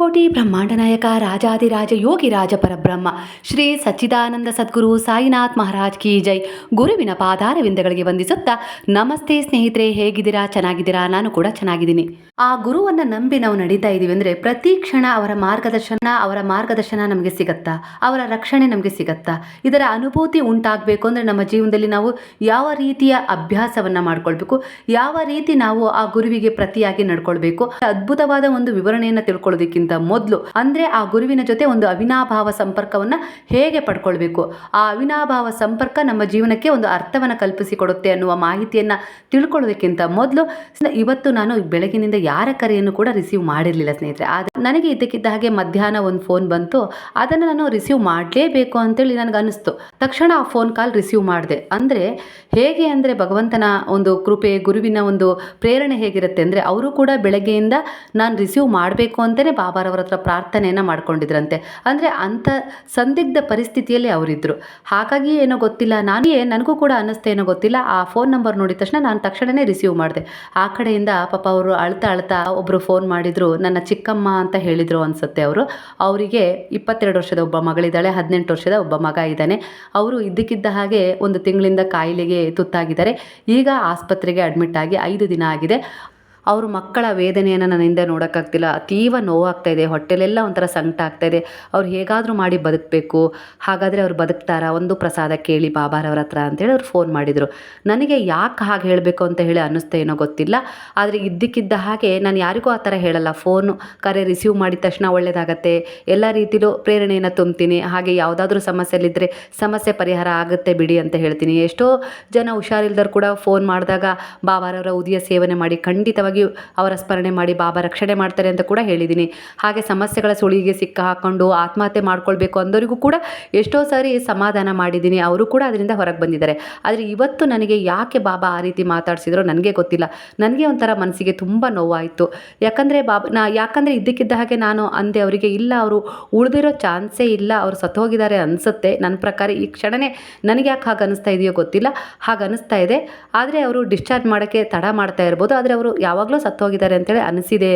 ಅಖಿಲಾಂಡಕೋಟಿ ಬ್ರಹ್ಮಾಂಡ ನಾಯಕ ರಾಜಾದಿರಾಜ ಯೋಗಿ ರಾಜ ಪರಬ್ರಹ್ಮ, ಶ್ರೀ ಸಚ್ಚಿದಾನಂದ ಸದ್ಗುರು ಸಾಯಿನಾಥ್ ಮಹಾರಾಜ್ ಕಿ ಜೈ. ಗುರುವಿನ ಪಾದಾರವಿಂದಗಳಿಗೆ ವಂದಿಸುತ್ತಾ, ನಮಸ್ತೆ ಸ್ನೇಹಿತರೆ, ಹೇಗಿದ್ದೀರಾ? ಚೆನ್ನಾಗಿದ್ದೀರಾ? ನಾನು ಕೂಡ ಚೆನ್ನಾಗಿದ್ದೀನಿ. ಆ ಗುರುವನ್ನ ನಂಬಿ ನಾವು ನಡೀತಾ ಇದ್ದೀವಿ ಅಂದರೆ ಪ್ರತಿ ಕ್ಷಣ ಅವರ ಮಾರ್ಗದರ್ಶನ ಅವರ ಮಾರ್ಗದರ್ಶನ ನಮಗೆ ಸಿಗತ್ತಾ? ಅವರ ರಕ್ಷಣೆ ನಮಗೆ ಸಿಗತ್ತಾ? ಇದರ ಅನುಭೂತಿ ಉಂಟಾಗಬೇಕು ಅಂದರೆ ನಮ್ಮ ಜೀವನದಲ್ಲಿ ನಾವು ಯಾವ ರೀತಿಯ ಅಭ್ಯಾಸವನ್ನು ಮಾಡ್ಕೊಳ್ಬೇಕು? ಯಾವ ರೀತಿ ನಾವು ಆ ಗುರುವಿಗೆ ಪ್ರತಿಯಾಗಿ ನಡ್ಕೊಳ್ಬೇಕು? ಅದ್ಭುತವಾದ ಒಂದು ವಿವರಣೆಯನ್ನು ತಿಳ್ಕೊಳ್ಳೋದಕ್ಕಿಂತ ಮೊದಲು, ಅಂದರೆ ಆ ಗುರುವಿನ ಜೊತೆ ಒಂದು ಅವಿನಾಭಾವ ಸಂಪರ್ಕವನ್ನು ಹೇಗೆ ಪಡ್ಕೊಳ್ಬೇಕು? ಆ ಅವಿನಾಭಾವ ಸಂಪರ್ಕ ನಮ್ಮ ಜೀವನಕ್ಕೆ ಒಂದು ಅರ್ಥವನ್ನು ಕಲ್ಪಿಸಿಕೊಡುತ್ತೆ ಅನ್ನುವ ಮಾಹಿತಿಯನ್ನು ತಿಳ್ಕೊಳ್ಳೋದಕ್ಕಿಂತ ಮೊದಲು ಇವತ್ತು ನಾನು ಬೆಳಗಿನಿಂದ ಯಾರ ಕರೆಯನ್ನು ಕೂಡ ರಿಸೀವ್ ಮಾಡಿರಲಿಲ್ಲ ಸ್ನೇಹಿತರೆ. ಆದರೆ ನನಗೆ ಇದ್ದಕ್ಕಿದ್ದ ಹಾಗೆ ಮಧ್ಯಾಹ್ನ ಒಂದು ಫೋನ್ ಬಂತು. ಅದನ್ನು ನಾನು ರಿಸೀವ್ ಮಾಡಲೇಬೇಕು ಅಂತೇಳಿ ನನಗೆ ಅನಿಸ್ತು. ತಕ್ಷಣ ಆ ಫೋನ್ ಕಾಲ್ ರಿಸೀವ್ ಮಾಡಿದೆ. ಅಂದರೆ ಹೇಗೆ ಅಂದರೆ ಭಗವಂತನ ಒಂದು ಕೃಪೆ, ಗುರುವಿನ ಒಂದು ಪ್ರೇರಣೆ ಹೇಗಿರುತ್ತೆ ಅಂದರೆ, ಅವರು ಕೂಡ ಬೆಳಗ್ಗೆಯಿಂದ ನಾನು ರಿಸೀವ್ ಮಾಡಬೇಕು ಅಂತಲೇ ಬಾಬಾರವರ ಹತ್ರ ಪ್ರಾರ್ಥನೆಯನ್ನು ಮಾಡ್ಕೊಂಡಿದ್ರಂತೆ. ಅಂದರೆ ಅಂಥ ಸಂದಿಗ್ಧ ಪರಿಸ್ಥಿತಿಯಲ್ಲಿ ಅವರಿದ್ದರು ಹಾಗಾಗಿ ಏನೋ ಗೊತ್ತಿಲ್ಲ, ನಾನೇ ನನಗೂ ಕೂಡ ಅನ್ನಿಸ್ತೇನೋ ಗೊತ್ತಿಲ್ಲ, ಆ ಫೋನ್ ನಂಬರ್ ನೋಡಿದ ತಕ್ಷಣ ನಾನು ತಕ್ಷಣವೇ ರಿಸೀವ್ ಮಾಡಿದೆ. ಆ ಕಡೆಯಿಂದ ಪಾಪ ಅವರು ಅಳ್ತಾ ಅಳ್ತಾ ಒಬ್ಬರು ಫೋನ್ ಮಾಡಿದರು, ನನ್ನ ಚಿಕ್ಕಮ್ಮ ಅಂತ ಹೇಳಿದರು ಅನಿಸುತ್ತೆ ಅವರು. ಅವರಿಗೆ ಇಪ್ಪತ್ತೆರಡು ವರ್ಷದ ಒಬ್ಬ ಮಗಳಿದ್ದಾಳೆ, ಹದಿನೆಂಟು ವರ್ಷದ ಒಬ್ಬ ಮಗ ಇದ್ದಾನೆ. ಅವರು ಇದ್ದಕ್ಕಿದ್ದ ಹಾಗೆ ಒಂದು ತಿಂಗಳಿಂದ ಕಾಯಿಲೆಗೆ ತುತ್ತಾಗಿದ್ದಾರೆ. ಈಗ ಆಸ್ಪತ್ರೆಗೆ ಅಡ್ಮಿಟ್ ಆಗಿ ಐದು ದಿನ ಆಗಿದೆ. ಅವ್ರ ಮಕ್ಕಳ ವೇದನೆಯನ್ನು ನನ್ನಿಂದ ನೋಡೋಕ್ಕಾಗ್ತಿಲ್ಲ. ಅತೀವ ನೋವಾಗ್ತಾ ಇದೆ. ಹೊಟ್ಟೆಲೆಲ್ಲ ಒಂಥರ ಸಂಕಟ ಆಗ್ತಾ ಇದೆ. ಅವ್ರು ಹೇಗಾದರೂ ಮಾಡಿ ಬದುಕಬೇಕು. ಹಾಗಾದರೆ ಅವ್ರು ಬದುಕ್ತಾರಾ? ಒಂದು ಪ್ರಸಾದ ಕೇಳಿ ಬಾಬಾರವ್ರ ಹತ್ರ ಅಂತೇಳಿ ಅವ್ರು ಫೋನ್ ಮಾಡಿದರು. ನನಗೆ ಯಾಕೆ ಹಾಗೆ ಹೇಳಬೇಕು ಅಂತ ಹೇಳಿ ಅನ್ನಿಸ್ತಾ ಏನೋ ಗೊತ್ತಿಲ್ಲ. ಆದರೆ ಇದ್ದಕ್ಕಿದ್ದ ಹಾಗೆ ನಾನು ಯಾರಿಗೂ ಆ ಥರ ಹೇಳಲ್ಲ. ಫೋನು ಕರೆ ರಿಸೀವ್ ಮಾಡಿದ ತಕ್ಷಣ ಒಳ್ಳೆಯದಾಗತ್ತೆ ಎಲ್ಲ ರೀತಿಲೂ ಪ್ರೇರಣೆಯನ್ನು ತುಂಬ್ತೀನಿ. ಹಾಗೆ ಯಾವುದಾದ್ರೂ ಸಮಸ್ಯೆಯಲ್ಲಿದ್ದರೆ ಸಮಸ್ಯೆ ಪರಿಹಾರ ಆಗುತ್ತೆ ಬಿಡಿ ಅಂತ ಹೇಳ್ತೀನಿ. ಎಷ್ಟೋ ಜನ ಹುಷಾರಿಲ್ದರು ಕೂಡ ಫೋನ್ ಮಾಡಿದಾಗ ಬಾಬಾರವರ ಉದಿಯ ಸೇವನೆ ಮಾಡಿ ಖಂಡಿತವಾಗಿ ಅವರ ಸ್ಮರಣೆ ಮಾಡಿ ಬಾಬಾ ರಕ್ಷಣೆ ಮಾಡ್ತಾರೆ ಅಂತ ಕೂಡ ಹೇಳಿದ್ದೀನಿ. ಹಾಗೆ ಸಮಸ್ಯೆಗಳ ಸುಳಿಗೆ ಸಿಕ್ಕ ಹಾಕ್ಕೊಂಡು ಆತ್ಮಹತ್ಯೆ ಮಾಡ್ಕೊಳ್ಬೇಕು ಅಂದವರಿಗೂ ಕೂಡ ಎಷ್ಟೋ ಸಾರಿ ಸಮಾಧಾನ ಮಾಡಿದ್ದೀನಿ. ಅವರು ಕೂಡ ಅದರಿಂದ ಹೊರಗೆ ಬಂದಿದ್ದಾರೆ. ಆದರೆ ಇವತ್ತು ನನಗೆ ಯಾಕೆ ಬಾಬಾ ಆ ರೀತಿ ಮಾತಾಡಿಸಿದ್ರು ನನಗೆ ಗೊತ್ತಿಲ್ಲ. ನನಗೆ ಒಂಥರ ಮನಸ್ಸಿಗೆ ತುಂಬ ನೋವಾಯಿತು. ಯಾಕಂದರೆ ಬಾಬಾ, ನಾ, ಯಾಕಂದರೆ ಇದ್ದಕ್ಕಿದ್ದ ಹಾಗೆ ನಾನು ಅಂದೆ ಅವರಿಗೆ, ಇಲ್ಲ ಅವರು ಉಳಿದಿರೋ ಚಾನ್ಸೇ ಇಲ್ಲ, ಅವರು ಸತ್ತೋಗಿದ್ದಾರೆ ಅನಿಸುತ್ತೆ. ನನ್ನ ಪ್ರಕಾರ ಈ ಕ್ಷಣನೇ ನನಗೆ ಯಾಕೆ ಹಾಗೆ ಅನಿಸ್ತಾ ಇದೆಯೋ ಗೊತ್ತಿಲ್ಲ. ಹಾಗೆ ಅನಿಸ್ತಾ ಇದೆ. ಆದರೆ ಅವರು ಡಿಸ್ಚಾರ್ಜ್ ಮಾಡೋಕ್ಕೆ ತಡ ಮಾಡ್ತಾ ಇರ್ಬೋದು. ಆದರೆ ಅವರು ಯಾವಾಗಲೂ ಸತ್ತೋಗಿದ್ದಾರೆ ಅಂತೇಳಿ ಅನಿಸಿದೆ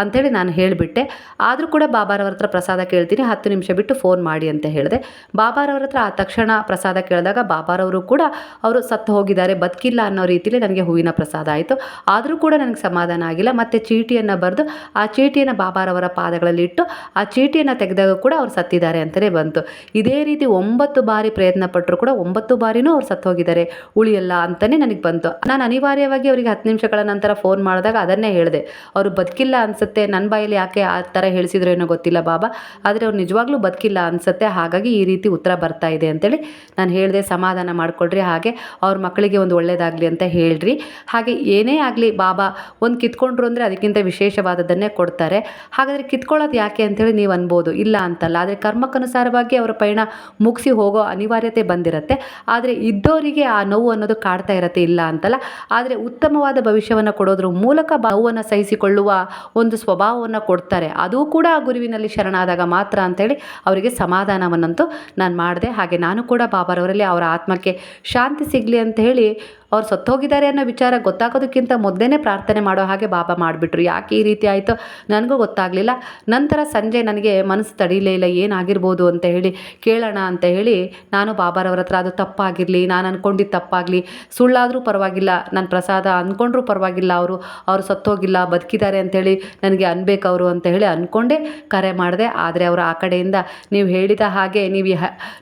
ಅಂತೇಳಿ ನಾನು ಹೇಳಿಬಿಟ್ಟೆ. ಆದರೂ ಕೂಡ ಬಾಬಾರವ್ರ ಹತ್ರ ಪ್ರಸಾದ ಕೇಳ್ತೀನಿ, ಹತ್ತು ನಿಮಿಷ ಬಿಟ್ಟು ಫೋನ್ ಮಾಡಿ ಅಂತ ಹೇಳಿದೆ. ಬಾಬಾರವ್ರ ಹತ್ರ ಆ ತಕ್ಷಣ ಪ್ರಸಾದ ಕೇಳಿದಾಗ ಬಾಬಾರವರು ಕೂಡ ಅವರು ಸತ್ತು ಹೋಗಿದ್ದಾರೆ, ಬದುಕಿಲ್ಲ ಅನ್ನೋ ರೀತಿಯಲ್ಲಿ ನನಗೆ ಹೂವಿನ ಪ್ರಸಾದ ಆಯಿತು. ಆದರೂ ಕೂಡ ನನಗೆ ಸಮಾಧಾನ ಆಗಿಲ್ಲ. ಮತ್ತು ಚೀಟಿಯನ್ನು ಬರೆದು ಆ ಚೀಟಿಯನ್ನು ಬಾಬಾರವರ ಪಾದಗಳಲ್ಲಿ ಇಟ್ಟು ಆ ಚೀಟಿಯನ್ನು ತೆಗೆದಾಗ ಕೂಡ ಅವ್ರು ಸತ್ತಿದ್ದಾರೆ ಅಂತಲೇ ಬಂತು. ಇದೇ ರೀತಿ ಒಂಬತ್ತು ಬಾರಿ ಪ್ರಯತ್ನ ಪಟ್ಟರು ಕೂಡ ಒಂಬತ್ತು ಬಾರಿನೂ ಅವ್ರು ಸತ್ತು ಹೋಗಿದ್ದಾರೆ ಉಳಿಯಲ್ಲ ಅಂತಲೇ ನನಗೆ ಬಂತು. ನಾನು ಅನಿವಾರ್ಯವಾಗಿ ಅವರಿಗೆ ಹತ್ತು ನಿಮಿಷಗಳ ನಂತರ ಫೋನ್ ಮಾಡಿದಾಗ ಅದನ್ನೇ ಹೇಳಿದೆ. ಅವರು ಬದುಕಿಲ್ಲ ಅನಿಸುತ್ತೆ ನನ್ನ ಬಾಯಲ್ಲಿ ಯಾಕೆ ಆ ಥರ ಹೇಳಿಸಿದ್ರು ಏನೋ ಗೊತ್ತಿಲ್ಲ ಬಾಬಾ, ಆದರೆ ಅವ್ರು ನಿಜವಾಗ್ಲೂ ಬದುಕಿಲ್ಲ ಅನಿಸುತ್ತೆ, ಹಾಗಾಗಿ ಈ ರೀತಿ ಉತ್ತರ ಬರ್ತಾ ಇದೆ ಅಂತೇಳಿ ನಾನು ಹೇಳಿದೆ, ಸಮಾಧಾನ ಮಾಡಿಕೊಡ್ರಿ ಹಾಗೆ ಅವ್ರ ಮಕ್ಕಳಿಗೆ ಒಂದು ಒಳ್ಳೇದಾಗಲಿ ಅಂತ ಹೇಳ್ರಿ. ಹಾಗೆ ಏನೇ ಆಗಲಿ ಬಾಬಾ, ಒಂದು ಕಿತ್ಕೊಂಡ್ರು ಅಂದರೆ ಅದಕ್ಕಿಂತ ವಿಶೇಷವಾದದ್ದನ್ನೇ ಕೊಡ್ತಾರೆ. ಹಾಗಾದರೆ ಕಿತ್ಕೊಳ್ಳೋದು ಯಾಕೆ ಅಂತೇಳಿ ನೀವು ಅನ್ಬೋದು, ಇಲ್ಲ ಅಂತಲ್ಲ. ಆದರೆ ಕರ್ಮಕ್ಕನುಸಾರವಾಗಿ ಅವರ ಪಯಣ ಮುಗಿಸಿ ಹೋಗೋ ಅನಿವಾರ್ಯತೆ ಬಂದಿರುತ್ತೆ. ಆದರೆ ಇದ್ದವರಿಗೆ ಆ ನೋವು ಅನ್ನೋದು ಕಾಡ್ತಾ ಇರತ್ತೆ, ಇಲ್ಲ ಅಂತಲ್ಲ. ಆದರೆ ಉತ್ತಮವಾದ ಭವಿಷ್ಯವನ್ನು ಕೊಡೋದ್ರ ಮೂಲಕ ನೋವನ್ನು ಸಹಿಸಿಕೊಳ್ಳುವ ಒಂದು ಸ್ವಭಾವವನ್ನು ಕೊಡ್ತಾರೆ. ಅದು ಕೂಡ ಆ ಗುರುವಿನಲ್ಲಿ ಶರಣಾದಾಗ ಮಾತ್ರ ಅಂತೇಳಿ ಅವರಿಗೆ ಸಮಾಧಾನವನ್ನಂತೂ ನಾನು ಮಾಡಿದೆ. ಹಾಗೆ ನಾನು ಕೂಡ ಬಾಬಾರವರಲ್ಲಿ ಅವರ ಆತ್ಮಕ್ಕೆ ಶಾಂತಿ ಸಿಗಲಿ ಅಂತ ಹೇಳಿ ಅವ್ರು ಸತ್ತೋಗಿದ್ದಾರೆ ಅನ್ನೋ ವಿಚಾರ ಗೊತ್ತಾಗೋದಕ್ಕಿಂತ ಮೊದಲೇ ಪ್ರಾರ್ಥನೆ ಮಾಡೋ ಹಾಗೆ ಬಾಬಾ ಮಾಡಿಬಿಟ್ರು. ಯಾಕೆ ಈ ರೀತಿ ಆಯಿತು? ನನಗೂ ಗೊತ್ತಾಗಲಿಲ್ಲ. ನಂತರ ಸಂಜೆ ನನಗೆ ಮನಸ್ಸು ತಡೀಲೇ ಇಲ್ಲ. ಏನಾಗಿರ್ಬೋದು ಅಂತ ಹೇಳಿ ಕೇಳೋಣ ಅಂತ ಹೇಳಿ ನಾನು ಬಾಬಾರವ್ರ ಹತ್ರ ಅದು ತಪ್ಪಾಗಿರಲಿ, ನಾನು ಅಂದ್ಕೊಂಡಿದ್ದು ತಪ್ಪಾಗಲಿ, ಸುಳ್ಳಾದರೂ ಪರವಾಗಿಲ್ಲ, ನನ್ನ ಪ್ರಸಾದ ಅಂದ್ಕೊಂಡ್ರೂ ಪರವಾಗಿಲ್ಲ, ಅವರು ಅವರು ಸತ್ತೋಗಿಲ್ಲ, ಬದುಕಿದ್ದಾರೆ ಅಂಥೇಳಿ ನನಗೆ ಅನ್ಬೇಕು ಅವರು ಅಂತ ಹೇಳಿ ಅಂದ್ಕೊಂಡೇ ಕರೆ ಮಾಡಿದೆ. ಆದರೆ ಅವರು ಆ ಕಡೆಯಿಂದ ನೀವು ಹೇಳಿದ ಹಾಗೆ, ನೀವು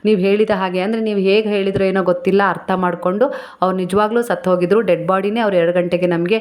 ನೀವು ಹೇಳಿದ ಹಾಗೆ, ಅಂದರೆ ನೀವು ಹೇಗೆ ಹೇಳಿದ್ರು ಏನೋ ಗೊತ್ತಿಲ್ಲ, ಅರ್ಥ ಮಾಡಿಕೊಂಡು ಅವ್ರು ನಿಜವಾಗ್ಲೂ ಸತ್ತು ಹೋಗಿದ್ರು ಡೆಡ್ ಬಾಡಿನೇ ಅವ್ರು ಎರಡು ಗಂಟೆಗೆ ನಮಗೆ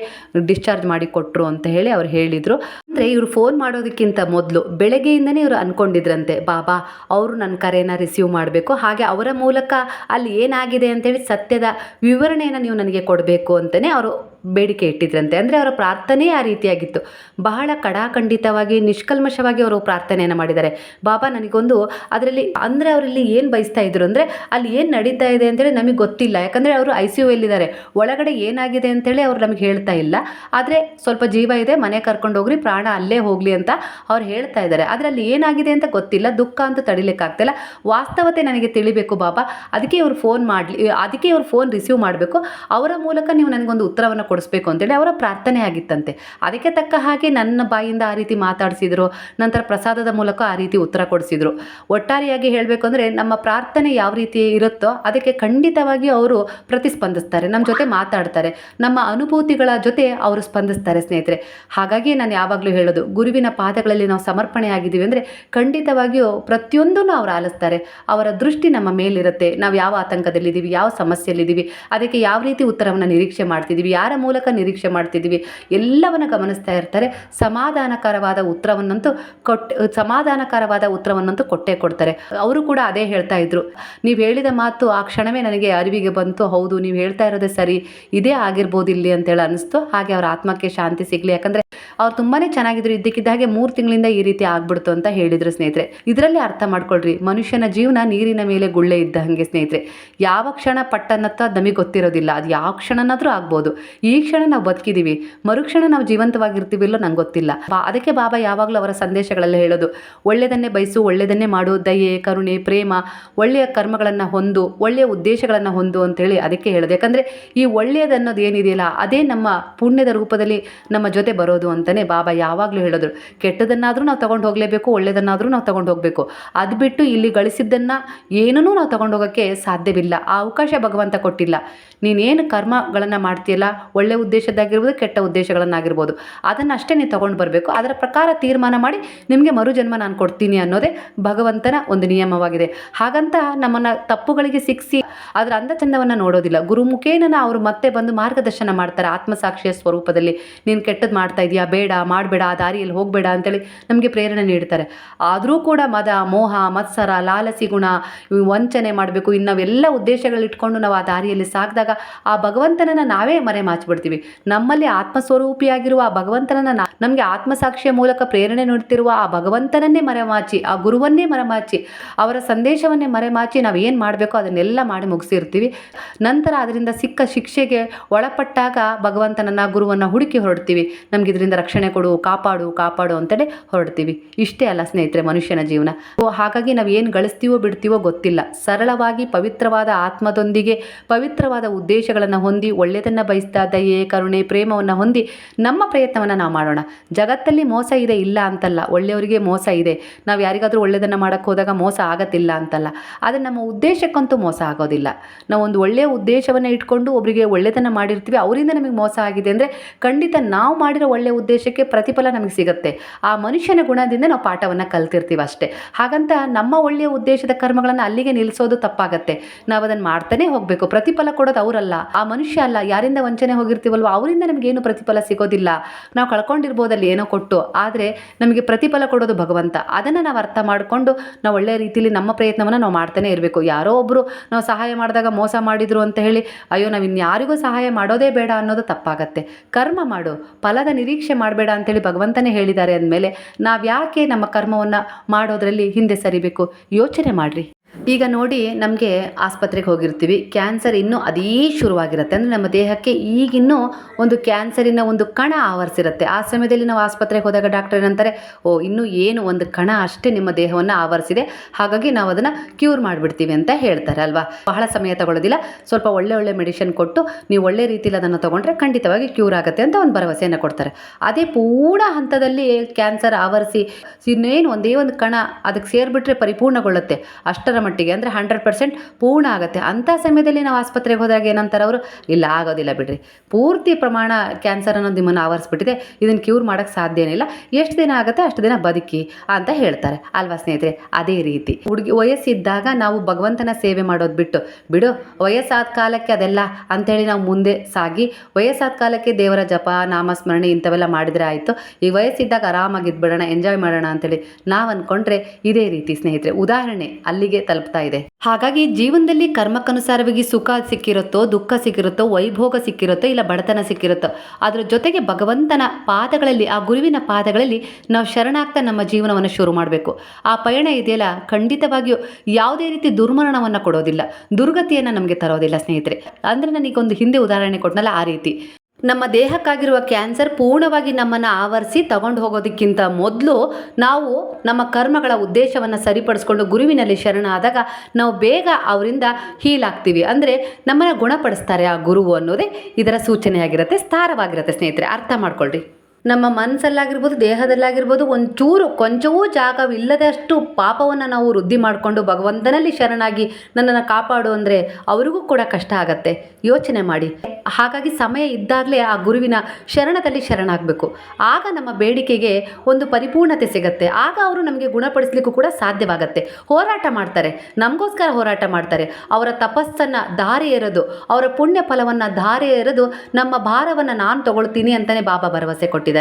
ಡಿಸ್ಚಾರ್ಜ್ ಮಾಡಿ ಕೊಟ್ಟರು ಅಂತ ಹೇಳಿ ಅವ್ರು ಹೇಳಿದರು. ಅಂದರೆ ಇವರು ಫೋನ್ ಮಾಡೋದಕ್ಕಿಂತ ಮೊದಲು ಬೆಳಗ್ಗೆಯಿಂದನೇ ಇವರು ಅಂದ್ಕೊಂಡಿದ್ರಂತೆ ಬಾಬಾ, ಅವರು ನನ್ನ ಕರೆಯನ್ನು ರಿಸೀವ್ ಮಾಡಬೇಕು, ಹಾಗೆ ಅವರ ಮೂಲಕ ಅಲ್ಲಿ ಏನಾಗಿದೆ ಅಂತೇಳಿ ಸತ್ಯದ ವಿವರಣೆಯನ್ನು ನೀವು ನನಗೆ ಕೊಡಬೇಕು ಅಂತಲೇ ಅವರು ಬೇಡಿಕೆ ಇಟ್ಟಿದ್ರಂತೆ. ಅಂದರೆ ಅವರ ಪ್ರಾರ್ಥನೆ ಆ ರೀತಿಯಾಗಿತ್ತು. ಬಹಳ ಕಡಾಖಂಡಿತವಾಗಿ, ನಿಷ್ಕಲ್ಮಶವಾಗಿ ಅವರು ಪ್ರಾರ್ಥನೆಯನ್ನು ಮಾಡಿದ್ದಾರೆ. ಬಾಬಾ, ನನಗೊಂದು ಅದರಲ್ಲಿ ಅಂದರೆ ಅವರಲ್ಲಿ ಏನು ಬಯಸ್ತಾ ಇದ್ರು? ಅಂದರೆ, ಅಲ್ಲಿ ಏನು ನಡೀತಾ ಇದೆ ಅಂತೇಳಿ ನಮಗೆ ಗೊತ್ತಿಲ್ಲ. ಯಾಕಂದರೆ ಅವರು ಐ ಸಿ ಯು ಎಲ್ಲಿದ್ದಾರೆ ಒಳಗಡೆ ಏನಾಗಿದೆ ಅಂತೇಳಿ ಅವ್ರು ನಮಗೆ ಹೇಳ್ತಾ ಇಲ್ಲ. ಆದರೆ ಸ್ವಲ್ಪ ಜೀವ ಇದೆ, ಮನೆ ಕರ್ಕೊಂಡು ಹೋಗ್ರಿ, ಪ್ರಾಣ ಪ್ರಾಣ ಅಲ್ಲೇ ಹೋಗಲಿ ಅಂತ ಅವ್ರು ಹೇಳ್ತಾ ಇದ್ದಾರೆ. ಅದರಲ್ಲಿ ಏನಾಗಿದೆ ಅಂತ ಗೊತ್ತಿಲ್ಲ. ದುಃಖ ಅಂತ ತಡಿಲಿಕ್ಕಾಗ್ತಿಲ್ಲ. ವಾಸ್ತವತೆ ನನಗೆ ತಿಳಿಬೇಕು ಬಾಬಾ. ಅದಕ್ಕೆ ಇವ್ರು ಫೋನ್ ಮಾಡಲಿ, ಅದಕ್ಕೆ ಇವ್ರು ಫೋನ್ ರಿಸೀವ್ ಮಾಡಬೇಕು. ಅವರ ಮೂಲಕ ನೀವು ನನಗೊಂದು ಉತ್ತರವನ್ನು ಕೊಡಿಸ್ಬೇಕು ಅಂತೇಳಿ ಅವರ ಪ್ರಾರ್ಥನೆ ಆಗಿತ್ತಂತೆ. ಅದಕ್ಕೆ ತಕ್ಕ ಹಾಗೆ ನನ್ನ ಬಾಯಿಂದ ಆ ರೀತಿ ಮಾತಾಡಿಸಿದ್ರು, ನಂತರ ಪ್ರಸಾದದ ಮೂಲಕ ಆ ರೀತಿ ಉತ್ತರ ಕೊಡಿಸಿದ್ರು. ಒಟ್ಟಾರೆಯಾಗಿ ಹೇಳಬೇಕು ಅಂದರೆ ನಮ್ಮ ಪ್ರಾರ್ಥನೆ ಯಾವ ರೀತಿ ಇರುತ್ತೋ ಅದಕ್ಕೆ ಖಂಡಿತವಾಗಿ ಅವರು ಪ್ರತಿಸ್ಪಂದಿಸ್ತಾರೆ, ನಮ್ಮ ಜೊತೆ ಮಾತಾಡ್ತಾರೆ, ನಮ್ಮ ಅನುಭೂತಿಗಳ ಜೊತೆ ಅವರು ಸ್ಪಂದಿಸ್ತಾರೆ ಸ್ನೇಹಿತರೆ. ಹಾಗಾಗಿ ನಾನು ಯಾವಾಗಲೂ ಹೇಳೋದು, ಗುರುವಿನ ಪಾದಗಳಲ್ಲಿ ನಾವು ಸಮರ್ಪಣೆ ಆಗಿದ್ದೀವಿ ಅಂದರೆ ಖಂಡಿತವಾಗಿಯೂ ಪ್ರತಿಯೊಂದನ್ನು ಅವರು ಆಲಿಸ್ತಾರೆ. ಅವರ ದೃಷ್ಟಿ ನಮ್ಮ ಮೇಲಿರುತ್ತೆ, ನಾವು ಯಾವ ಆತಂಕದಲ್ಲಿದ್ದೀವಿ, ಯಾವ ಸಮಸ್ಯೆಯಲ್ಲಿದ್ದೀವಿ, ಅದಕ್ಕೆ ಯಾವ ರೀತಿ ಉತ್ತರವನ್ನು ನಿರೀಕ್ಷೆ ಮಾಡ್ತಿದ್ದೀವಿ, ಯಾರ ಮೂಲಕ ನಿರೀಕ್ಷೆ ಮಾಡ್ತಿದ್ದೀವಿ. ಎಲ್ಲವನ್ನು ಗಮನಿಸ್ತಾ ಇರ್ತಾರೆ. ಸಮಾಧಾನಕರವಾದ ಉತ್ತರವನ್ನಂತೂ ಕೊಟ್ಟು ಸಮಾಧಾನಕರವಾದ ಉತ್ತರವನ್ನಂತೂ ಕೊಟ್ಟೇ ಕೊಡ್ತಾರೆ. ಅವರು ಕೂಡ ಅದೇ ಹೇಳ್ತಾ ಇದ್ರು. ನೀವು ಹೇಳಿದ ಮಾತು ಆ ಕ್ಷಣವೇ ನನಗೆ ಅರಿವಿಗೆ ಬಂತು. ಹೌದು, ನೀವು ಹೇಳ್ತಾ ಇರೋದೇ ಸರಿ. ಇದೇ ಆಗಿರ್ಬೋದು ಇಲ್ಲಿ ಅಂತೇಳಿ ಅನಿಸ್ತು ಹಾಗೆ ಅವ್ರ ಆತ್ಮಕ್ಕೆ ಶಾಂತಿ ಸಿಗಲಿ. ಯಾಕಂದರೆ ಅವ್ರು ತುಂಬಾ ಚೆನ್ನಾಗಿದ್ರು. ಇದ್ದಕ್ಕಿದ್ದ ಹಾಗೆ ಮೂರು ತಿಂಗಳಿಂದ ಈ ರೀತಿ ಆಗ್ಬಿಡ್ತು ಅಂತ ಹೇಳಿದ್ರು ಸ್ನೇಹಿತರೆ. ಇದರಲ್ಲಿ ಅರ್ಥ ಮಾಡ್ಕೊಳ್ರಿ. ಮನುಷ್ಯನ ಜೀವನ ನೀರಿನ ಮೇಲೆ ಗುಳ್ಳೆ ಇದ್ದ ಹಾಗೆ ಸ್ನೇಹಿತರೆ. ಯಾವ ಕ್ಷಣ ಪಟ್ಟನ್ನತ್ತ ನಮಗೆ ಗೊತ್ತಿರೋದಿಲ್ಲ. ಅದು ಯಾವ ಕ್ಷಣನಾದರೂ ಆಗ್ಬೋದು. ಈ ಕ್ಷಣ ನಾವು ಬದುಕಿದ್ದೀವಿ ಮರುಕ್ಷಣ ನಾವು ಜೀವಂತವಾಗಿರ್ತೀವಿಲ್ಲೋ ನಂಗೆ ಗೊತ್ತಿಲ್ಲ. ಅದಕ್ಕೆ ಬಾಬಾ ಯಾವಾಗಲೂ ಅವರ ಸಂದೇಶಗಳೆಲ್ಲ ಹೇಳೋದು ಒಳ್ಳೆಯದನ್ನೇ ಬಯಸು ಒಳ್ಳೆಯದನ್ನೇ ಮಾಡು, ದಯೆ, ಕರುಣೆ, ಪ್ರೇಮ, ಒಳ್ಳೆಯ ಕರ್ಮಗಳನ್ನು ಹೊಂದು, ಒಳ್ಳೆಯ ಉದ್ದೇಶಗಳನ್ನು ಹೊಂದು ಅಂತೇಳಿ ಅದಕ್ಕೆ ಹೇಳೋದು. ಯಾಕಂದರೆ ಈ ಒಳ್ಳೆಯದನ್ನೋದು ಏನಿದೆಯಲ್ಲ, ಅದೇ ನಮ್ಮ ಪುಣ್ಯದ ರೂಪದಲ್ಲಿ ನಮ್ಮ ಜೊತೆ ಬರೋದು ಅಂತಲೇ ಬಾಬಾ ಯಾವಾಗಲೂ ಹೇಳೋದು. ಕೆಟ್ಟದನ್ನಾದರೂ ನಾವು ತೊಗೊಂಡು ಹೋಗಲೇಬೇಕು ಒಳ್ಳೆಯದನ್ನಾದರೂ ನಾವು ತೊಗೊಂಡು ಹೋಗಬೇಕು. ಅದು ಬಿಟ್ಟು ಇಲ್ಲಿ ಗಳಿಸಿದ್ದನ್ನು ಏನೂ ನಾವು ತೊಗೊಂಡು ಹೋಗೋಕ್ಕೆ ಸಾಧ್ಯವಿಲ್ಲ, ಆ ಅವಕಾಶ ಭಗವಂತ ಕೊಟ್ಟಿಲ್ಲ. ನೀನೇನು ಕರ್ಮಗಳನ್ನು ಮಾಡ್ತೀಯಲ್ಲ ಒಳ್ಳೆಯ ಉದ್ದೇಶದ್ದಾಗಿರ್ಬೋದು, ಕೆಟ್ಟ ಉದ್ದೇಶಗಳನ್ನಾಗಿರ್ಬೋದು. ಅದನ್ನು ಅಷ್ಟೇ ನೀವು ತೊಗೊಂಡು ಬರಬೇಕು. ಅದರ ಪ್ರಕಾರ ತೀರ್ಮಾನ ಮಾಡಿ ನಿಮಗೆ ಮರುಜನ್ಮ ನಾನು ಕೊಡ್ತೀನಿ ಅನ್ನೋದೇ ಭಗವಂತನ ಒಂದು ನಿಯಮವಾಗಿದೆ. ಹಾಗಂತ ನಮ್ಮನ್ನು ತಪ್ಪುಗಳಿಗೆ ಸಿಕ್ಕಿಸಿ ಅದರ ಅಂದಚಂದವನ್ನು ನೋಡೋದಿಲ್ಲ. ಗುರುಮುಖೇನ ಅವರು ಮತ್ತೆ ಬಂದು ಮಾರ್ಗದರ್ಶನ ಮಾಡ್ತಾರೆ ಆತ್ಮಸಾಕ್ಷಿಯ ಸ್ವರೂಪದಲ್ಲಿ. ನೀನು ಕೆಟ್ಟದ್ದು ಮಾಡ್ತಾ ಇದೀಯಾ? ಬೇಡ, ಮಾಡಬೇಡ, ಆ ದಾರಿಯಲ್ಲಿ ಹೋಗಬೇಡ ಅಂತೇಳಿ ನಮಗೆ ಪ್ರೇರಣೆ ನೀಡ್ತಾರೆ. ಆದರೂ ಕೂಡ ಮದ, ಮೋಹ, ಮತ್ಸರ, ಲಾಲಸಿ, ಗುಣ ವಂಚನೆ ಮಾಡಬೇಕು. ಇನ್ನು ನಾವೆಲ್ಲ ಉದ್ದೇಶಗಳಿಟ್ಕೊಂಡು ನಾವು ಆ ದಾರಿಯಲ್ಲಿ ಸಾಗಿದಾಗ ಆ ಭಗವಂತನನ್ನು ನಾವೇ ಮರೆ ಮಾಚಿಬಿಡ್ತೀವಿ ನಮ್ಮಲ್ಲಿ ಆತ್ಮಸ್ವರೂಪಿಯಾಗಿರುವ ಆ ಭಗವಂತನನ್ನು ನಮಗೆ ಆತ್ಮಸಾಕ್ಷಿಯ ಮೂಲಕ ಪ್ರೇರಣೆ ನೀಡುತ್ತಿರುವ ಆ ಭಗವಂತನನ್ನೇ ಮರೆಮಾಚಿ, ಆ ಗುರುವನ್ನೇ ಮರೆಮಾಚಿ, ಅವರ ಸಂದೇಶವನ್ನೇ ಮರೆಮಾಚಿ ನಾವು ಏನು ಮಾಡಬೇಕೋ ಅದನ್ನೆಲ್ಲ ಮಾಡಿ ಮುಗಿಸಿರ್ತೀವಿ. ನಂತರ ಅದರಿಂದ ಸಿಕ್ಕ ಶಿಕ್ಷೆಗೆ ಒಳಪಟ್ಟಾಗ ಭಗವಂತನನ್ನು, ಗುರುವನ್ನು ಹುಡುಕಿ ಹೊರಡ್ತೀವಿ. ನಮ್ಗೆ ಇದರಿಂದ ರಕ್ಷಣೆ ಕೊಡು, ಕಾಪಾಡು ಕಾಪಾಡು ಅಂತೇಳಿ ಹೊರಡ್ತೀವಿ. ಇಷ್ಟೇ ಅಲ್ಲ ಸ್ನೇಹಿತರೆ ಮನುಷ್ಯನ ಜೀವನ. ಹಾಗಾಗಿ ನಾವು ಏನು ಗಳಿಸ್ತೀವೋ ಬಿಡ್ತೀವೋ ಗೊತ್ತಿಲ್ಲ. ಸರಳವಾಗಿ ಪವಿತ್ರವಾದ ಆತ್ಮದೊಂದಿಗೆ ಪವಿತ್ರವಾದ ಉದ್ದೇಶಗಳನ್ನು ಹೊಂದಿ ಒಳ್ಳೆಯದನ್ನು ಬಯಸ್ತಾ ದಯೆ ಕರುಣೆ, ಪ್ರೇಮವನ್ನು ಹೊಂದಿ ನಮ್ಮ ಪ್ರಯತ್ನವನ್ನು ನಾವು ಮಾಡೋಣ. ಜಗತ್ತಲ್ಲಿ ಮೋಸ ಇದೆ, ಇಲ್ಲ ಅಂತಲ್ಲ. ಒಳ್ಳೆಯವರಿಗೆ ಮೋಸ ಇದೆ. ನಾವು ಯಾರಿಗಾದರೂ ಒಳ್ಳೆಯದನ್ನು ಮಾಡೋಕ್ಕೆ ಹೋದಾಗ ಮೋಸ ಆಗತ್ತಿಲ್ಲ ಅಂತಲ್ಲ. ಆದರೆ ನಮ್ಮ ಉದ್ದೇಶಕ್ಕಂತೂ ಮೋಸ ಆಗೋದಿಲ್ಲ. ನಾವು ಒಂದು ಒಳ್ಳೆಯ ಉದ್ದೇಶವನ್ನು ಇಟ್ಕೊಂಡು ಒಬ್ಬರಿಗೆ ಒಳ್ಳೆಯದನ್ನು ಮಾಡಿರ್ತೀವಿ, ಅವರಿಂದ ನಮಗೆ ಮೋಸ ಆಗಿದೆ ಅಂದರೆ ಖಂಡಿತ ನಾವು ಮಾಡಿರೋ ಒಳ್ಳೆಯ ಉದ್ದೇಶಕ್ಕೆ ಪ್ರತಿಫಲ ನಮಗೆ ಸಿಗುತ್ತೆ. ಆ ಮನುಷ್ಯನ ಗುಣದಿಂದ ನಾವು ಪಾಠವನ್ನು ಕಲ್ತಿರ್ತೀವಿ ಅಷ್ಟೇ. ಹಾಗಂತ ನಮ್ಮ ಒಳ್ಳೆಯ ಉದ್ದೇಶದ ಕರ್ಮಗಳನ್ನು ಅಲ್ಲಿಗೆ ನಿಲ್ಲಿಸೋದು ತಪ್ಪಾಗತ್ತೆ. ನಾವು ಅದನ್ನು ಮಾಡ್ತಾನೆ ಹೋಗಬೇಕು. ಪ್ರತಿಫಲ ಕೊಡೋದು ಅವರಲ್ಲ. ಆ ಮನುಷ್ಯ ಅಲ್ಲ. ಯಾರಿಂದ ವಂಚನೆ ಹೋಗಿರ್ತೀವಲ್ವ? ಅವರಿಂದ ನಮಗೇನು ಪ್ರತಿಫಲ ಸಿಗೋದಿಲ್ಲ. ನಾವು ಕಳ್ಕೊಂಡಿರ್ಬೋದಲ್ಲಿ ಏನೋ ಕೊಟ್ಟು, ಆದರೆ ನಮಗೆ ಪ್ರತಿಫಲ ಕೊಡೋದು ಭಗವಂತ. ಅದನ್ನು ನಾವು ಅರ್ಥ ಮಾಡಿಕೊಂಡು ನಾವು ಒಳ್ಳೆಯ ರೀತಿಯಲ್ಲಿ ನಮ್ಮ ಪ್ರಯತ್ನವನ್ನು ನಾವು ಮಾಡ್ತಾನೆ ಇರಬೇಕು. ಯಾರೋ ಒಬ್ಬರು ನಾವು ಸಹಾಯ ಮಾಡಿದಾಗ ಮೋಸ ಮಾಡಿದ್ರು ಅಂತ ಹೇಳಿ, ಅಯ್ಯೋ ನಾವು ಇನ್ಯಾರಿಗೂ ಸಹಾಯ ಮಾಡೋದೇ ಬೇಡ ಅನ್ನೋದು ತಪ್ಪಾಗತ್ತೆ. ಕರ್ಮ ಮಾಡು, ಫಲದ ನಿರೀಕ್ಷೆ ಮಾಡಬೇಡ ಅಂತೇಳಿ ಭಗವಂತನೇ ಹೇಳಿದ್ದಾರೆ ಅಂದಮೇಲೆ ನಾವು ಯಾಕೆ ನಮ್ಮ ಕರ್ಮವನ್ನು ಮಾಡೋದರಲ್ಲಿ ಹಿಂದೆ ಸರಿಬೇಕು? ಯೋಚನೆ ಮಾಡಿರಿ. ಈಗ ನೋಡಿ ನಮಗೆ ಆಸ್ಪತ್ರೆಗೆ ಹೋಗಿರ್ತೀವಿ. ಕ್ಯಾನ್ಸರ್ ಇನ್ನೂ ಅದೇ ಶುರುವಾಗಿರುತ್ತೆ. ಅಂದರೆ ನಮ್ಮ ದೇಹಕ್ಕೆ ಈಗಿನ್ನೂ ಒಂದು ಕ್ಯಾನ್ಸರಿನ ಒಂದು ಕಣ ಆವರಿಸಿರುತ್ತೆ. ಆ ಸಮಯದಲ್ಲಿ ನಾವು ಆಸ್ಪತ್ರೆಗೆ ಹೋದಾಗ ಡಾಕ್ಟರ್ ಏನಂತಾರೆ, ಓ, ಇನ್ನೂ ಏನು ಒಂದು ಕಣ ಅಷ್ಟೇ ನಿಮ್ಮ ದೇಹವನ್ನು ಆವರಿಸಿದೆ. ಹಾಗಾಗಿ ನಾವು ಅದನ್ನು ಕ್ಯೂರ್ ಮಾಡಿಬಿಡ್ತೀವಿ ಅಂತ ಹೇಳ್ತಾರೆ ಅಲ್ವಾ? ಬಹಳ ಸಮಯ ತಗೊಳ್ಳೋದಿಲ್ಲ. ಸ್ವಲ್ಪ ಒಳ್ಳೆ ಒಳ್ಳೆ ಮೆಡಿಸಿನ್ ಕೊಟ್ಟು ನೀವು ಒಳ್ಳೆ ರೀತಿಯಲ್ಲಿ ಅದನ್ನು ತೊಗೊಂಡ್ರೆ ಖಂಡಿತವಾಗಿ ಕ್ಯೂರ್ ಆಗುತ್ತೆ ಅಂತ ಒಂದು ಭರವಸೆಯನ್ನು ಕೊಡ್ತಾರೆ. ಅದೇ ಪೂರ್ಣ ಹಂತದಲ್ಲಿ ಕ್ಯಾನ್ಸರ್ ಆವರಿಸಿ ಇನ್ನೇನು ಒಂದೇ ಒಂದು ಕಣ ಅದಕ್ಕೆ ಸೇರಿಬಿಟ್ರೆ ಪರಿಪೂರ್ಣಗೊಳ್ಳುತ್ತೆ. ಅಷ್ಟರ ಅಂದರೆ ಹಂಡ್ರೆಡ್ ಪರ್ಸೆಂಟ್ ಪೂರ್ಣ ಆಗುತ್ತೆ. ಅಂಥ ಸಮಯದಲ್ಲಿ ನಾವು ಆಸ್ಪತ್ರೆಗೆ ಹೋದಾಗ ಏನಂತಾರೆ ಅವರು, ಇಲ್ಲ ಆಗೋದಿಲ್ಲ ಬಿಡ್ರಿ. ಪೂರ್ತಿ ಪ್ರಮಾಣ ಕ್ಯಾನ್ಸರ್ ಅನ್ನೋದು ನಿಮ್ಮನ್ನು ಆವರಿಸ್ಬಿಟ್ಟಿದೆ, ಇದನ್ನು ಕ್ಯೂರ್ ಮಾಡೋಕ್ಕೆ ಸಾಧ್ಯ ಇಲ್ಲ. ಎಷ್ಟು ದಿನ ಆಗುತ್ತೆ ಅಷ್ಟು ದಿನ ಬದುಕಿ ಅಂತ ಹೇಳ್ತಾರೆ. ಅಲ್ವಾ ಸ್ನೇಹಿತರೆ? ಅದೇ ರೀತಿ. ಹುಡುಗಿ ವಯಸ್ಸಿದ್ದಾಗ ನಾವು ಭಗವಂತನ ಸೇವೆ ಮಾಡೋದು ಬಿಟ್ಟು, ಬಿಡು, ವಯಸ್ಸಾದ ಕಾಲಕ್ಕೆ ಅದೆಲ್ಲ ಅಂಥೇಳಿ ನಾವು ಮುಂದೆ ಸಾಗಿ, ವಯಸ್ಸಾದ ಕಾಲಕ್ಕೆ ದೇವರ ಜಪ, ನಾಮಸ್ಮರಣೆ ಇಂಥವೆಲ್ಲ ಮಾಡಿದರೆ ಆಯಿತು. ಈ ವಯಸ್ಸಿದ್ದಾಗ ಆರಾಮಾಗಿ ಬಿಡೋಣ ಎಂಜಾಯ್ ಮಾಡೋಣ ಅಂತೇಳಿ ನಾವು ಅಂದ್ಕೊಂಡ್ರೆ ಇದೇ ರೀತಿ ಸ್ನೇಹಿತರೆ. ಉದಾಹರಣೆ, ಅಲ್ಲಿಗೆ ತಲುಪ್ತಾ ಇದೆ. ಹಾಗಾಗಿ ಜೀವನದಲ್ಲಿ ಕರ್ಮಕ್ಕನುಸಾರವಾಗಿ ಸುಖ ಸಿಕ್ಕಿರುತ್ತೋ, ದುಃಖ ಸಿಕ್ಕಿರುತ್ತೋ, ವೈಭೋಗ ಸಿಕ್ಕಿರುತ್ತೋ ಇಲ್ಲ ಬಡತನ ಸಿಕ್ಕಿರುತ್ತೋ, ಅದರ ಜೊತೆಗೆ ಭಗವಂತನ ಪಾದಗಳಲ್ಲಿ, ಆ ಗುರುವಿನ ಪಾದಗಳಲ್ಲಿ ನಾವು ಶರಣಾಗ್ತಾ ನಮ್ಮ ಜೀವನವನ್ನು ಶುರು ಮಾಡಬೇಕು. ಆ ಪಯಣ ಇದೆಯಲ್ಲ, ಖಂಡಿತವಾಗಿಯೂ ಯಾವುದೇ ರೀತಿ ದುರ್ಮರಣವನ್ನು ಕೊಡೋದಿಲ್ಲ. ದುರ್ಗತಿಯನ್ನು ನಮಗೆ ತರೋದಿಲ್ಲ ಸ್ನೇಹಿತರೆ. ಅಂದರೆ ನನಗೊಂದು ಹಿಂದೆ ಉದಾಹರಣೆ ಕೊಟ್ಟನಲ್ಲ ಆ ರೀತಿ. ನಮ್ಮ ದೇಹಕ್ಕಾಗಿರುವ ಕ್ಯಾನ್ಸರ್ ಪೂರ್ಣವಾಗಿ ನಮ್ಮನ್ನು ಆವರಿಸಿ ತಗೊಂಡು ಹೋಗೋದಕ್ಕಿಂತ ಮೊದಲು ನಾವು ನಮ್ಮ ಕರ್ಮಗಳ ಉದ್ದೇಶವನ್ನು ಸರಿಪಡಿಸ್ಕೊಂಡು ಗುರುವಿನಲ್ಲಿ ಶರಣಾದಾಗ ನಾವು ಬೇಗ ಅವರಿಂದ ಹೀಲ್ ಆಗ್ತೀವಿ. ಅಂದರೆ ನಮ್ಮನ್ನು ಗುಣಪಡಿಸ್ತಾರೆ ಆ ಗುರುವು ಅನ್ನೋದೇ ಇದರ ಸೂಚನೆಯಾಗಿರುತ್ತೆ ಸ್ಥಾರವಾಗಿರುತ್ತೆ ಸ್ನೇಹಿತರೆ. ಅರ್ಥ ಮಾಡ್ಕೊಳ್ರಿ. ನಮ್ಮ ಮನಸ್ಸಲ್ಲಾಗಿರ್ಬೋದು ದೇಹದಲ್ಲಾಗಿರ್ಬೋದು ಒಂಚೂರು ಕೊಂಚವೂ ಜಾಗವಿಲ್ಲದಷ್ಟು ಪಾಪವನ್ನು ನಾವು ವೃದ್ಧಿ ಮಾಡಿಕೊಂಡು ಭಗವಂತನಲ್ಲಿ ಶರಣಾಗಿ ನನ್ನನ್ನು ಕಾಪಾಡು ಅಂದರೆ ಅವರಿಗೂ ಕೂಡ ಕಷ್ಟ ಆಗತ್ತೆ. ಯೋಚನೆ ಮಾಡಿ. ಹಾಗಾಗಿ ಸಮಯ ಇದ್ದಾಗಲೇ ಆ ಗುರುವಿನ ಶರಣದಲ್ಲಿ ಶರಣಾಗಬೇಕು. ಆಗ ನಮ್ಮ ಬೇಡಿಕೆಗೆ ಒಂದು ಪರಿಪೂರ್ಣತೆ ಸಿಗತ್ತೆ. ಆಗ ಅವರು ನಮಗೆ ಗುಣಪಡಿಸಲಿಕ್ಕೂ ಕೂಡ ಸಾಧ್ಯವಾಗತ್ತೆ. ಹೋರಾಟ ಮಾಡ್ತಾರೆ. ನಮಗೋಸ್ಕರ ಹೋರಾಟ ಮಾಡ್ತಾರೆ. ಅವರ ತಪಸ್ಸನ್ನು ಧಾರೆ ಎರೆದು, ಅವರ ಪುಣ್ಯ ಫಲವನ್ನು ಧಾರೆ ಎರೆದು ನಮ್ಮ ಭಾರವನ್ನು ನಾನು ತಗೊಳ್ತೀನಿ ಅಂತಲೇ ಬಾಬಾ ಭರವಸೆ ಕೊಟ್ಟಿದ್ದಾರೆ.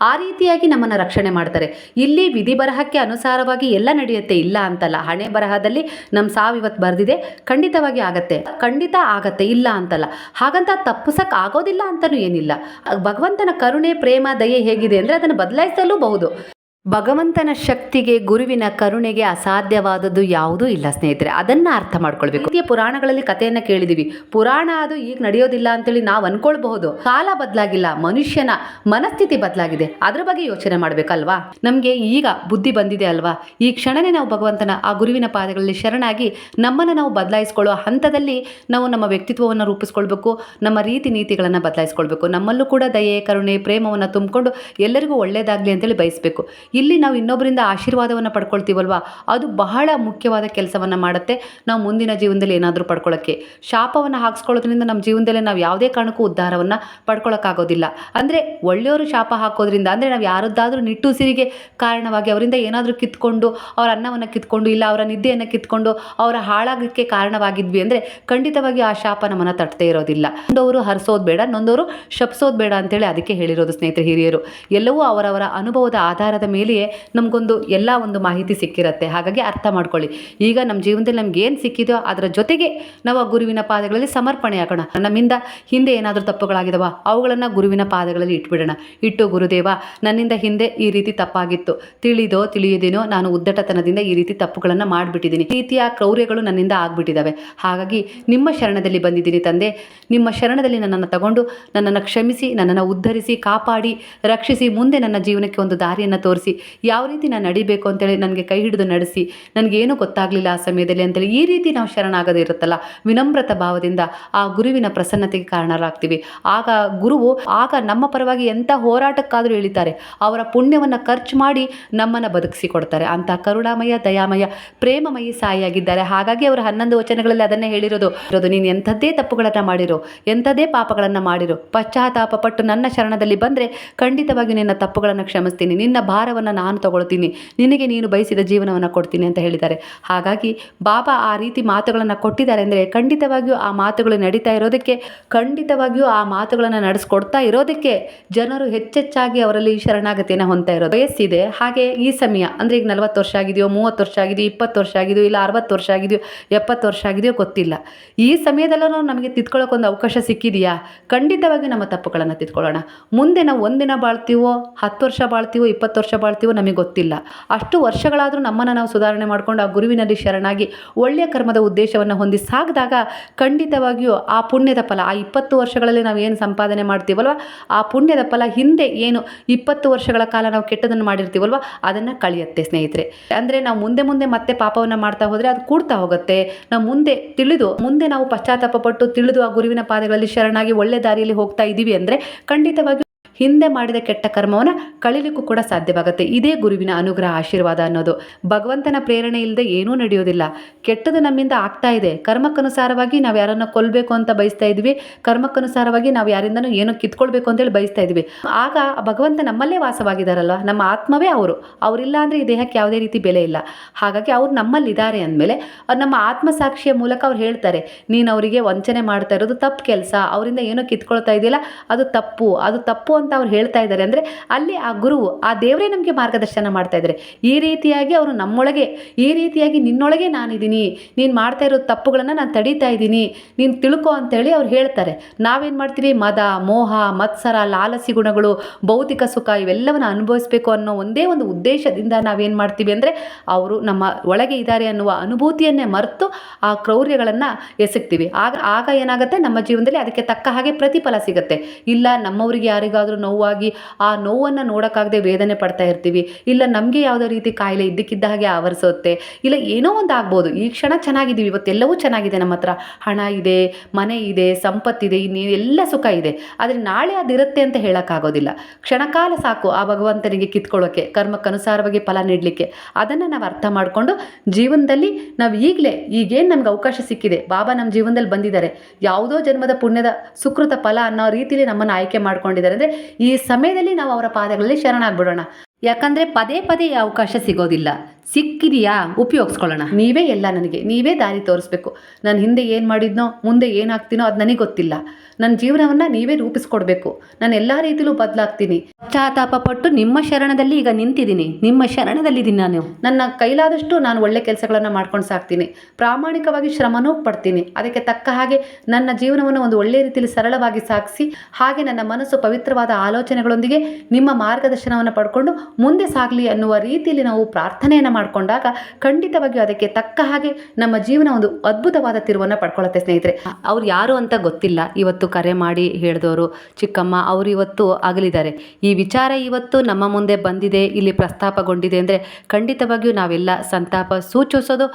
ಆ ರೀತಿಯಾಗಿ ನಮ್ಮನ್ನು ರಕ್ಷಣೆ ಮಾಡ್ತಾರೆ. ಇಲ್ಲಿ ವಿಧಿ ಬರಹಕ್ಕೆ ಅನುಸಾರವಾಗಿ ಎಲ್ಲ ನಡೆಯುತ್ತೆ, ಇಲ್ಲ ಅಂತಲ್ಲ. ಹಣೆ ಬರಹದಲ್ಲಿ ನಮ್ಮ ಸಾವು ಇವತ್ತು ಬರೆದಿದೆ, ಖಂಡಿತವಾಗಿ ಆಗತ್ತೆ. ಖಂಡಿತ ಆಗತ್ತೆ, ಇಲ್ಲ ಅಂತಲ್ಲ. ಹಾಗಂತ ತಪ್ಪಿಸಕ್ಕೆ ಆಗೋದಿಲ್ಲ ಅಂತಲೂ ಏನಿಲ್ಲ. ಭಗವಂತನ ಕರುಣೆ, ಪ್ರೇಮ, ದಯೆ ಹೇಗಿದೆ ಅಂದರೆ ಅದನ್ನು ಬದಲಾಯಿಸಲೂ ಬಹುದು. ಭಗವಂತನ ಶಕ್ತಿಗೆ, ಗುರುವಿನ ಕರುಣೆಗೆ ಅಸಾಧ್ಯವಾದದ್ದು ಯಾವುದೂ ಇಲ್ಲ, ಸ್ನೇಹಿತರೆ. ಅದನ್ನು ಅರ್ಥ ಮಾಡ್ಕೊಳ್ಬೇಕು. ಈ ಪುರಾಣಗಳಲ್ಲಿ ಕಥೆಯನ್ನು ಕೇಳಿದೀವಿ. ಪುರಾಣ ಅದು ಈಗ ನಡೆಯೋದಿಲ್ಲ ಅಂತೇಳಿ ನಾವು ಅನ್ಕೊಳ್ಬಹುದು. ಕಾಲ ಬದಲಾಗಿಲ್ಲ, ಮನುಷ್ಯನ ಮನಸ್ಥಿತಿ ಬದಲಾಗಿದೆ. ಅದ್ರ ಬಗ್ಗೆ ಯೋಚನೆ ಮಾಡಬೇಕಲ್ವಾ? ನಮಗೆ ಈಗ ಬುದ್ಧಿ ಬಂದಿದೆ ಅಲ್ವಾ? ಈ ಕ್ಷಣನೇ ನಾವು ಭಗವಂತನ ಆ ಗುರುವಿನ ಪಾದಗಳಲ್ಲಿ ಶರಣಾಗಿ ನಮ್ಮನ್ನು ನಾವು ಬದಲಾಯಿಸ್ಕೊಳ್ಳೋ ಹಂತದಲ್ಲಿ ನಾವು ನಮ್ಮ ವ್ಯಕ್ತಿತ್ವವನ್ನು ರೂಪಿಸ್ಕೊಳ್ಬೇಕು, ನಮ್ಮ ರೀತಿ ನೀತಿಗಳನ್ನು ಬದಲಾಯಿಸ್ಕೊಳ್ಬೇಕು. ನಮ್ಮಲ್ಲೂ ಕೂಡ ದಯೆ, ಕರುಣೆ, ಪ್ರೇಮವನ್ನು ತುಂಬಿಕೊಂಡು ಎಲ್ಲರಿಗೂ ಒಳ್ಳೆಯದಾಗಲಿ ಅಂತೇಳಿ ಬಯಸಬೇಕು. ಇಲ್ಲಿ ನಾವು ಇನ್ನೊಬ್ಬರಿಂದ ಆಶೀರ್ವಾದವನ್ನು ಪಡ್ಕೊಳ್ತೀವಲ್ವ? ಅದು ಬಹಳ ಮುಖ್ಯವಾದ ಕೆಲಸವನ್ನು ಮಾಡುತ್ತೆ. ನಾವು ಮುಂದಿನ ಜೀವನದಲ್ಲಿ ಏನಾದರೂ ಪಡ್ಕೊಳ್ಳೋಕ್ಕೆ ಶಾಪವನ್ನು ಹಾಕ್ಸ್ಕೊಳ್ಳೋದ್ರಿಂದ ನಮ್ಮ ಜೀವನದಲ್ಲಿ ನಾವು ಯಾವುದೇ ಕಾರಣಕ್ಕೂ ಉದ್ಧಾರವನ್ನು ಪಡ್ಕೊಳ್ಳೋಕ್ಕಾಗೋದಿಲ್ಲ ಅಂದರೆ ಒಳ್ಳೆಯವರು ಶಾಪ ಹಾಕೋದ್ರಿಂದ, ಅಂದರೆ ನಾವು ಯಾರದ್ದಾದರೂ ನಿಟ್ಟುಸಿರಿಗೆ ಕಾರಣವಾಗಿ ಅವರಿಂದ ಏನಾದರೂ ಕಿತ್ಕೊಂಡು, ಅವರ ಅನ್ನವನ್ನು ಕಿತ್ಕೊಂಡು, ಇಲ್ಲ ಅವರ ನಿದ್ದೆಯನ್ನು ಕಿತ್ಕೊಂಡು, ಅವರ ಹಾಳಾಗಕ್ಕೆ ಕಾರಣವಾಗಿದ್ವಿ ಅಂದರೆ ಖಂಡಿತವಾಗಿ ಆ ಶಾಪ ನಮ್ಮನ್ನು ತಟ್ಟದೇ ಇರೋದಿಲ್ಲ. ನೊಂದವರು ಹರಿಸೋದು ಬೇಡ ನೊಂದವರು ಶಪ್ಸೋದು ಬೇಡ ಅಂತೇಳಿ ಅದಕ್ಕೆ ಹೇಳಿರೋದು ಸ್ನೇಹಿತರೆ, ಹಿರಿಯರು. ಎಲ್ಲವೂ ಅವರವರ ಅನುಭವದ ಆಧಾರದ ಮೇಲೆಯೇ ನಮಗೊಂದು ಎಲ್ಲ ಒಂದು ಮಾಹಿತಿ ಸಿಕ್ಕಿರುತ್ತೆ. ಹಾಗಾಗಿ ಅರ್ಥ ಮಾಡ್ಕೊಳ್ಳಿ. ಈಗ ನಮ್ಮ ಜೀವನದಲ್ಲಿ ನಮ್ಗೆ ಏನು ಸಿಕ್ಕಿದೆಯೋ ಅದರ ಜೊತೆಗೆ ನಾವು ಆ ಗುರುವಿನ ಪಾದಗಳಲ್ಲಿ ಸಮರ್ಪಣೆ ಹಾಕೋಣ. ನಮ್ಮಿಂದ ಹಿಂದೆ ಏನಾದರೂ ತಪ್ಪುಗಳಾಗಿದಾವ, ಅವುಗಳನ್ನು ಗುರುವಿನ ಪಾದಗಳಲ್ಲಿ ಇಟ್ಬಿಡೋಣ. ಇಟ್ಟು ಗುರುದೇವ, ನನ್ನಿಂದ ಹಿಂದೆ ಈ ರೀತಿ ತಪ್ಪಾಗಿತ್ತು. ತಿಳಿದೋ ತಿಳಿಯದೇನೋ ನಾನು ಉದ್ದಟತನದಿಂದ ಈ ರೀತಿ ತಪ್ಪುಗಳನ್ನು ಮಾಡಿಬಿಟ್ಟಿದ್ದೀನಿ ಈ ರೀತಿಯ ಕ್ರೌರ್ಯಗಳು ನನ್ನಿಂದ ಆಗ್ಬಿಟ್ಟಿದ್ದಾವೆ ಹಾಗಾಗಿ ನಿಮ್ಮ ಶರಣದಲ್ಲಿ ಬಂದಿದ್ದೀನಿ ತಂದೆ. ನಿಮ್ಮ ಶರಣದಲ್ಲಿ ನನ್ನನ್ನು ತಗೊಂಡು ನನ್ನನ್ನು ಕ್ಷಮಿಸಿ, ನನ್ನನ್ನು ಉದ್ಧರಿಸಿ, ಕಾಪಾಡಿ, ರಕ್ಷಿಸಿ, ಮುಂದೆ ನನ್ನ ಜೀವನಕ್ಕೆ ಒಂದು ದಾರಿಯನ್ನು ತೋರಿಸಿ. ಯಾವ ರೀತಿ ನಾನು ನಡಿಬೇಕು ಅಂತೇಳಿ ನನಗೆ ಕೈ ಹಿಡಿದು ನಡೆಸಿ, ನನಗೇನು ಗೊತ್ತಾಗಲಿಲ್ಲ ಆ ಸಮಯದಲ್ಲಿ ಅಂತೇಳಿ ಈ ರೀತಿ ನಾವು ಶರಣಾಗದೇ ಇರುತ್ತಲ್ಲ? ವಿನಮ್ರತ ಭಾವದಿಂದ ಆ ಗುರುವಿನ ಪ್ರಸನ್ನತೆಗೆ ಕಾರಣರಾಗ್ತೀವಿ. ಆಗ ಗುರುವು ಆಗ ನಮ್ಮ ಪರವಾಗಿ ಎಂಥ ಹೋರಾಟಕ್ಕಾದರೂ ಇಳಿತಾರೆ. ಅವರ ಪುಣ್ಯವನ್ನು ಖರ್ಚು ಮಾಡಿ ನಮ್ಮನ್ನು ಬದುಕಿಸಿ ಕೊಡ್ತಾರೆ ಅಂತ ಕರುಣಾಮಯ, ದಯಾಮಯ, ಪ್ರೇಮಮಯಿ ಸಾಯಿಯಾಗಿದ್ದಾರೆ ಹಾಗಾಗಿ ಅವರು ಹನ್ನೊಂದು ವಚನಗಳಲ್ಲಿ ಅದನ್ನೇ ಹೇಳಿರೋದು. ಇರೋದು, ನೀನು ಎಂಥದ್ದೇ ತಪ್ಪುಗಳನ್ನು ಮಾಡಿರೋ ಎಂಥದೇ ಪಾಪಗಳನ್ನು ಮಾಡಿರೋ, ಪಶ್ಚಾತ್ತಾಪ ಪಟ್ಟು ನನ್ನ ಶರಣದಲ್ಲಿ ಬಂದರೆ ಖಂಡಿತವಾಗಿ ನಿನ್ನ ತಪ್ಪುಗಳನ್ನು ಕ್ಷಮಿಸ್ತೀನಿ. ನಿನ್ನ ಭಾರವನ್ನು ನಾನು ತಗೊಳ್ತೀನಿ. ನಿನಗೆ ನೀನು ಬಯಸಿದ ಜೀವನವನ್ನು ಕೊಡ್ತೀನಿ ಅಂತ ಹೇಳಿದ್ದಾರೆ. ಹಾಗಾಗಿ ಬಾಬಾ ಆ ರೀತಿ ಮಾತುಗಳನ್ನು ಕೊಟ್ಟಿದ್ದಾರೆ ಅಂದರೆ ಖಂಡಿತವಾಗಿಯೂ ಆ ಮಾತುಗಳು ನಡೀತಾ ಇರೋದಕ್ಕೆ, ಖಂಡಿತವಾಗಿಯೂ ಆ ಮಾತುಗಳನ್ನು ನಡೆಸ್ಕೊಡ್ತಾ ಇರೋದಕ್ಕೆ ಜನರು ಹೆಚ್ಚೆಚ್ಚಾಗಿ ಅವರಲ್ಲಿ ಶರಣಾಗತಿಯನ್ನು ಹೊಂದ್ತಾ ಇರೋದು. ವಯಸ್ಸಿದೆ. ಹಾಗೆ ಈ ಸಮಯ, ಅಂದರೆ ಈಗ ನಲವತ್ತು ವರ್ಷ ಆಗಿದೆಯೋ, ಮೂವತ್ತು ವರ್ಷ ಆಗಿದೆಯೋ, ಇಪ್ಪತ್ತು ವರ್ಷ ಆಗಿದೆಯೋ, ಇಲ್ಲ ಅರವತ್ತು ವರ್ಷ ಆಗಿದೆಯೋ, ಎಪ್ಪತ್ತು ವರ್ಷ ಆಗಿದೆಯೋ ಗೊತ್ತಿಲ್ಲ. ಈ ಸಮಯದಲ್ಲೂ ನಮಗೆ ತಿದ್ಕೊಳ್ಳೋಕೊಂದು ಅವಕಾಶ ಸಿಕ್ಕಿದೆಯಾ? ಖಂಡಿತವಾಗಿ ನಮ್ಮ ತಪ್ಪುಗಳನ್ನು ತಿದ್ಕೊಳ್ಳೋಣ. ಮುಂದೆ ನಾವು ಒಂದಿನ ಬಾಳ್ತೀವೋ, ಹತ್ತು ವರ್ಷ ಬಾಳ್ತೀವೋ, ಇಪ್ಪತ್ತು ವರ್ಷ ನಮಗೆ ಗೊತ್ತಿಲ್ಲ. ಅಷ್ಟು ವರ್ಷಗಳಾದರೂ ನಮ್ಮನ್ನು ನಾವು ಸುಧಾರಣೆ ಮಾಡಿಕೊಂಡು ಆ ಗುರುವಿನಲ್ಲಿ ಶರಣಾಗಿ ಒಳ್ಳೆಯ ಕರ್ಮದ ಉದ್ದೇಶವನ್ನು ಹೊಂದಿ ಸಾಗಿದಾಗ ಖಂಡಿತವಾಗಿಯೂ ಆ ಪುಣ್ಯದ ಫಲ, ಆ ಇಪ್ಪತ್ತು ವರ್ಷಗಳಲ್ಲಿ ನಾವು ಏನು ಸಂಪಾದನೆ ಮಾಡ್ತೀವಲ್ವ, ಆ ಪುಣ್ಯದ ಫಲ ಹಿಂದೆ ಏನು ಇಪ್ಪತ್ತು ವರ್ಷಗಳ ಕಾಲ ನಾವು ಕೆಟ್ಟದನ್ನು ಮಾಡಿರ್ತೀವಲ್ವ, ಅದನ್ನು ಕಳೆಯುತ್ತೆ ಸ್ನೇಹಿತರೆ. ಅಂದರೆ ನಾವು ಮುಂದೆ ಮುಂದೆ ಮತ್ತೆ ಪಾಪವನ್ನು ಮಾಡ್ತಾ ಹೋದರೆ ಅದು ಕೂಡ್ತಾ ಹೋಗುತ್ತೆ. ನಾವು ಮುಂದೆ ತಿಳಿದು, ಮುಂದೆ ನಾವು ಪಶ್ಚಾತ್ತಾಪ ಪಟ್ಟು ತಿಳಿದು ಆ ಗುರುವಿನ ಪಾದಗಳಲ್ಲಿ ಶರಣಾಗಿ ಒಳ್ಳೆ ದಾರಿಯಲ್ಲಿ ಹೋಗ್ತಾ ಇದ್ದೀವಿ ಅಂದರೆ ಖಂಡಿತವಾಗಿ ಹಿಂದೆ ಮಾಡಿದ ಕೆಟ್ಟ ಕರ್ಮವನ್ನು ಕಳಿಲಿಕ್ಕೂ ಕೂಡ ಸಾಧ್ಯವಾಗುತ್ತೆ. ಇದೇ ಗುರುವಿನ ಅನುಗ್ರಹ, ಆಶೀರ್ವಾದ ಅನ್ನೋದು. ಭಗವಂತನ ಪ್ರೇರಣೆ ಇಲ್ಲದೆ ಏನೂ ನಡೆಯೋದಿಲ್ಲ. ಕೆಟ್ಟದು ನಮ್ಮಿಂದ ಆಗ್ತಾ ಇದೆ. ಕರ್ಮಕ್ಕನುಸಾರವಾಗಿ ನಾವು ಯಾರನ್ನು ಕೊಲ್ಲಬೇಕು ಅಂತ ಬಯಸ್ತಾ ಇದ್ವಿ. ಕರ್ಮಕ್ಕನುಸಾರವಾಗಿ ನಾವು ಯಾರಿಂದನೂ ಏನೋ ಕಿತ್ಕೊಳ್ಬೇಕು ಅಂತೇಳಿ ಬಯಸ್ತಾ ಇದ್ವಿ. ಆಗ ಭಗವಂತ ನಮ್ಮಲ್ಲೇ ವಾಸವಾಗಿದ್ದಾರಲ್ವ ನಮ್ಮ ಆತ್ಮವೇ ಅವರು. ಅವರಿಲ್ಲ ಅಂದರೆ ಈ ದೇಹಕ್ಕೆ ಯಾವುದೇ ರೀತಿ ಬೆಲೆ ಇಲ್ಲ. ಹಾಗಾಗಿ ಅವ್ರು ನಮ್ಮಲ್ಲಿದ್ದಾರೆ ಅಂದಮೇಲೆ ನಮ್ಮ ಆತ್ಮಸಾಕ್ಷಿಯ ಮೂಲಕ ಅವ್ರು ಹೇಳ್ತಾರೆ, ನೀನು ಅವರಿಗೆ ವಂಚನೆ ಮಾಡ್ತಾ ಇರೋದು ತಪ್ಪು ಕೆಲಸ. ಅವರಿಂದ ಏನೋ ಕಿತ್ಕೊಳ್ತಾ ಇದೆಯಲ್ಲ, ಅದು ತಪ್ಪು. ಅದು ತಪ್ಪು ಅಂತ ಅಂತ ಅವ್ರು ಹೇಳ್ತಾ ಇದ್ದಾರೆ. ಅಂದರೆ ಅಲ್ಲಿ ಆ ಗುರುವು, ಆ ದೇವರೇ ನಮಗೆ ಮಾರ್ಗದರ್ಶನ ಮಾಡ್ತಾ ಇದ್ದಾರೆ. ಈ ರೀತಿಯಾಗಿ ಅವರು ನಮ್ಮೊಳಗೆ, ಈ ರೀತಿಯಾಗಿ ನಿನ್ನೊಳಗೆ ನಾನಿದ್ದೀನಿ ನೀನು ಮಾಡ್ತಾ ಇರೋ ತಪ್ಪುಗಳನ್ನು ನಾನು ತಡೀತಾ ಇದ್ದೀನಿ. ನೀನು ತಿಳ್ಕೊ ಅಂತೇಳಿ ಅವ್ರು ಹೇಳ್ತಾರೆ. ನಾವೇನು ಮಾಡ್ತೀವಿ? ಮದ, ಮೋಹ, ಮತ್ಸರ, ಲಾಲಸಿ ಗುಣಗಳು, ಭೌತಿಕ ಸುಖ ಇವೆಲ್ಲವನ್ನು ಅನುಭವಿಸಬೇಕು ಅನ್ನೋ ಒಂದೇ ಒಂದು ಉದ್ದೇಶದಿಂದ ನಾವೇನು ಮಾಡ್ತೀವಿ ಅಂದರೆ ಅವರು ನಮ್ಮ ಒಳಗೆ ಇದ್ದಾರೆ ಅನ್ನುವ ಅನುಭೂತಿಯನ್ನೇ ಮರೆತು ಆ ಕ್ರೌರ್ಯಗಳನ್ನು ಎಸಗ್ತೀವಿ. ಆಗ ಆಗ ಏನಾಗುತ್ತೆ? ನಮ್ಮ ಜೀವನದಲ್ಲಿ ಅದಕ್ಕೆ ತಕ್ಕ ಹಾಗೆ ಪ್ರತಿಫಲ ಸಿಗುತ್ತೆ. ಇಲ್ಲ, ನಮ್ಮವರಿಗೆ ಯಾರಿಗಾದರೂ ನೋವಾಗಿ ಆ ನೋವನ್ನು ನೋಡೋಕ್ಕಾಗದೆ ವೇದನೆ ಪಡ್ತಾ ಇರ್ತೀವಿ. ಇಲ್ಲ ನಮಗೆ ಯಾವುದೋ ರೀತಿ ಕಾಯಿಲೆ ಇದ್ದಕ್ಕಿದ್ದ ಹಾಗೆ ಆವರಿಸುತ್ತೆ. ಇಲ್ಲ ಏನೋ ಒಂದು ಆಗ್ಬೋದು. ಈ ಕ್ಷಣ ಚೆನ್ನಾಗಿದ್ದೀವಿ. ಇವತ್ತೆಲ್ಲವೂ ಚೆನ್ನಾಗಿದೆ ನಮ್ಮ ಹತ್ರ. ಹಣ ಇದೆ, ಮನೆ ಇದೆ, ಸಂಪತ್ತಿದೆ, ಇನ್ನೇ ಎಲ್ಲ ಸುಖ ಇದೆ. ಆದರೆ ನಾಳೆ ಅದಿರುತ್ತೆ ಅಂತ ಹೇಳೋಕ್ಕಾಗೋದಿಲ್ಲ. ಕ್ಷಣಕಾಲ ಸಾಕು ಆ ಭಗವಂತನಿಗೆ ಕಿತ್ಕೊಳ್ಳೋಕ್ಕೆ ಕರ್ಮಕ್ಕನುಸಾರವಾಗಿ ಫಲ ನೀಡಲಿಕ್ಕೆ. ಅದನ್ನು ನಾವು ಅರ್ಥ ಮಾಡಿಕೊಂಡು ಜೀವನದಲ್ಲಿ ನಾವು ಈಗಲೇ, ಈಗೇನು ನಮ್ಗೆ ಅವಕಾಶ ಸಿಕ್ಕಿದೆ. ಬಾಬಾ ನಮ್ಮ ಜೀವನದಲ್ಲಿ ಬಂದಿದ್ದಾರೆ. ಯಾವುದೋ ಜನ್ಮದ ಪುಣ್ಯದ ಸುಕೃತ ಫಲ ಅನ್ನೋ ರೀತಿಯಲ್ಲಿ ನಮ್ಮನ್ನು ಆಯ್ಕೆ ಮಾಡ್ಕೊಂಡಿದ್ದಾರೆ. ಅಂದರೆ ಈ ಸಮಯದಲ್ಲಿ ನಾವು ಅವರ ಪಾದಗಳಲ್ಲಿ ಶರಣಾಗ್ಬಿಡೋಣ. ಯಾಕಂದ್ರೆ ಪದೇ ಪದೇ ಅವಕಾಶ ಸಿಗೋದಿಲ್ಲ. ಸಿಕ್ಕಿದೆಯಾ ಉಪಯೋಗಿಸ್ಕೊಳ್ಳೋಣ. ನೀವೇ ಎಲ್ಲ ನನಗೆ. ನೀವೇ ದಾರಿ ತೋರಿಸ್ಬೇಕು. ನಾನು ಹಿಂದೆ ಏನು ಮಾಡಿದ್ನೋ, ಮುಂದೆ ಏನಾಗ್ತೀನೋ ಅದು ನನಗೆ ಗೊತ್ತಿಲ್ಲ. ನನ್ನ ಜೀವನವನ್ನು ನೀವೇ ರೂಪಿಸ್ಕೊಡ್ಬೇಕು. ನಾನು ಎಲ್ಲ ರೀತಿಲೂ ಬದಲಾಗ್ತೀನಿ. ಪಶ್ಚಾತ್ತಾಪ ಪಟ್ಟು ನಿಮ್ಮ ಶರಣದಲ್ಲಿ ಈಗ ನಿಂತಿದ್ದೀನಿ. ನಿಮ್ಮ ಶರಣದಲ್ಲಿದ್ದೀನಿ ನಾನು. ನನ್ನ ಕೈಲಾದಷ್ಟು ನಾನು ಒಳ್ಳೆ ಕೆಲಸಗಳನ್ನು ಮಾಡ್ಕೊಂಡು ಸಾಕ್ತೀನಿ. ಪ್ರಾಮಾಣಿಕವಾಗಿ ಶ್ರಮನೂ ಪಡ್ತೀನಿ. ಅದಕ್ಕೆ ತಕ್ಕ ಹಾಗೆ ನನ್ನ ಜೀವನವನ್ನು ಒಂದು ಒಳ್ಳೆಯ ರೀತಿಯಲ್ಲಿ ಸರಳವಾಗಿ ಸಾಗಿಸಿ, ಹಾಗೆ ನನ್ನ ಮನಸ್ಸು ಪವಿತ್ರವಾದ ಆಲೋಚನೆಗಳೊಂದಿಗೆ ನಿಮ್ಮ ಮಾರ್ಗದರ್ಶನವನ್ನು ಪಡ್ಕೊಂಡು ಮುಂದೆ ಸಾಗಲಿ ಅನ್ನುವ ರೀತಿಯಲ್ಲಿ ನಾವು ಪ್ರಾರ್ಥನೆಯನ್ನು ಮಾಡಿಕೊಂಡಾಗ ಖಂಡಿತವಾಗಿಯೂ ಅದಕ್ಕೆ ತಕ್ಕ ಹಾಗೆ ನಮ್ಮ ಜೀವನ ಒಂದು ಅದ್ಭುತವಾದ ತಿರುವನ್ನು ಪಡ್ಕೊಳ್ಳುತ್ತೆ ಸ್ನೇಹಿತರೆ. ಅವ್ರು ಯಾರು ಅಂತ ಗೊತ್ತಿಲ್ಲ. ಇವತ್ತು ಕರೆ ಮಾಡಿ ಹೇಳಿದವರು ಚಿಕ್ಕಮ್ಮ ಅವರು ಇವತ್ತು ಆಗಲಿದ್ದಾರೆ ಈ ವಿಚಾರ ಇವತ್ತು ನಮ್ಮ ಮುಂದೆ ಬಂದಿದೆ, ಇಲ್ಲಿ ಪ್ರಸ್ತಾಪಗೊಂಡಿದೆ ಅಂದರೆ ಖಂಡಿತವಾಗಿಯೂ ನಾವೆಲ್ಲ ಸಂತಾಪ ಸೂಚಿಸೋದು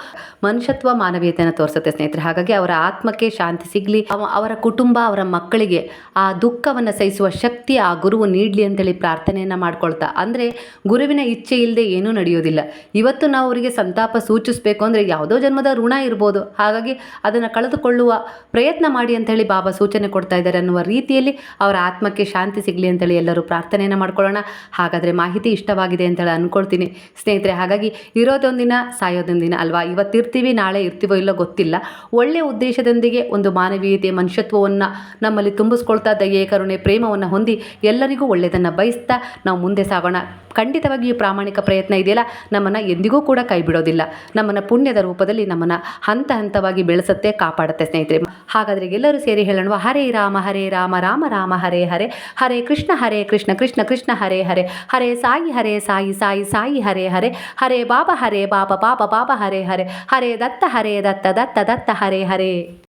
ಮನುಷ್ಯತ್ವ ಮಾನವೀಯತೆಯನ್ನು ತೋರಿಸುತ್ತೆ ಸ್ನೇಹಿತರೆ. ಹಾಗಾಗಿ ಅವರ ಆತ್ಮಕ್ಕೆ ಶಾಂತಿ ಸಿಗಲಿ ಅವರ ಕುಟುಂಬ, ಅವರ ಮಕ್ಕಳಿಗೆ ಆ ದುಃಖವನ್ನು ಸಹಿಸುವ ಶಕ್ತಿ, ಆ ಗುರುವು ನೀಡಲಿ ಅಂತೇಳಿ ಪ್ರಾರ್ಥನೆಯನ್ನು ಮಾಡ್ಕೊಳ್ತಾ, ಅಂದರೆ ಗುರುವಿನ ಇಚ್ಛೆ ಇಲ್ಲದೆ ಏನೂ ನಡೆಯೋದಿಲ್ಲ. ಇವತ್ತು ನಾವು ಅವರಿಗೆ ಸಂತಾಪ ಸೂಚಿಸಬೇಕು ಅಂದರೆ ಯಾವುದೋ ಜನ್ಮದ ಋಣ ಇರ್ಬೋದು. ಹಾಗಾಗಿ ಅದನ್ನು ಕಳೆದುಕೊಳ್ಳುವ ಪ್ರಯತ್ನ ಮಾಡಿ ಅಂತೇಳಿ ಬಾಬಾ ಸೂಚನೆ ಕೊಡ್ತಾ ಇದ್ದಾರೆ ಅನ್ನುವ ರೀತಿಯಲ್ಲಿ ಅವರ ಆತ್ಮಕ್ಕೆ ಶಾಂತಿ ಸಿಗಲಿ ಅಂತೇಳಿ ಎಲ್ಲರೂ ಪ್ರಾರ್ಥನೆಯನ್ನು ಮಾಡ್ಕೊಳ್ಳೋಣ. ಹಾಗಾದರೆ ಮಾಹಿತಿ ಇಷ್ಟವಾಗಿದೆ ಅಂತೇಳಿ ಅಂದ್ಕೊಳ್ತೀನಿ ಸ್ನೇಹಿತರೆ. ಹಾಗಾಗಿ ಇರೋದೊಂದಿನ ಸಾಯೋದೊಂದಿನ ಅಲ್ವಾ? ಇವತ್ತಿರ್ತೀವಿ ನಾಳೆ ಇರ್ತೀವೋ ಇಲ್ಲೋ ಗೊತ್ತಿಲ್ಲ. ಒಳ್ಳೆಯ ಉದ್ದೇಶದೊಂದಿಗೆ ಒಂದು ಮಾನವೀಯತೆ, ಮನುಷ್ಯತ್ವವನ್ನು ನಮ್ಮಲ್ಲಿ ತುಂಬಿಸ್ಕೊಳ್ತಾ ದಯೆ ಕರುಣೆ ಪ್ರೇಮವನ್ನು ಹೊಂದಿ ಎಲ್ಲರಿಗೂ ಒಳ್ಳೆಯದನ್ನು ಬಯಸ್ತಾ ನಾವು ಮುಂದೆ ಸಾಗೋಣ. ಖಂಡಿತವಾಗಿಯೂ ಪ್ರಾಮಾಣಿಕ ಪ್ರಯತ್ನ ಇದೆಯಲ್ಲ? ನಮ್ಮನ್ನು ಎಂದಿಗೂ ಕೂಡ ಕೈ ಬಿಡೋದಿಲ್ಲ. ನಮ್ಮನ್ನು ಪುಣ್ಯದ ರೂಪದಲ್ಲಿ ನಮ್ಮನ್ನು ಹಂತ ಹಂತವಾಗಿ ಬೆಳೆಸುತ್ತೆ, ಕಾಪಾಡುತ್ತೆ ಸ್ನೇಹಿತರೆ. ಹಾಗಾದರೆ ಎಲ್ಲರೂ ಸೇರಿ ಹೇಳೋಣ ಹರೇ ರಾಮ ಹರೇ ರಾಮ ರಾಮ ರಾಮ, ಹರೇ ಹರೇ. ಹರೇ ಕೃಷ್ಣ ಹರೇ ಕೃಷ್ಣ ಕೃಷ್ಣ ಕೃಷ್ಣ, ಹರೇ ಹರೇ. ಹರೇ ಸಾಯಿ ಹರೇ ಸಾಯಿ ಸಾಯಿ ಸಾಯಿ, ಹರೇ ಹರೇ. ಹರೇ ಬಾಬಾ ಹರೇ ಬಾಬಾ ಬಾಬಾ ಬಾಬಾ, ಹರೇ ಹರೇ. ಹರೇ ದತ್ತ ಹರೇ ದತ್ತ ದತ್ತ ದತ್ತ, ಹರೇ ಹರೇ.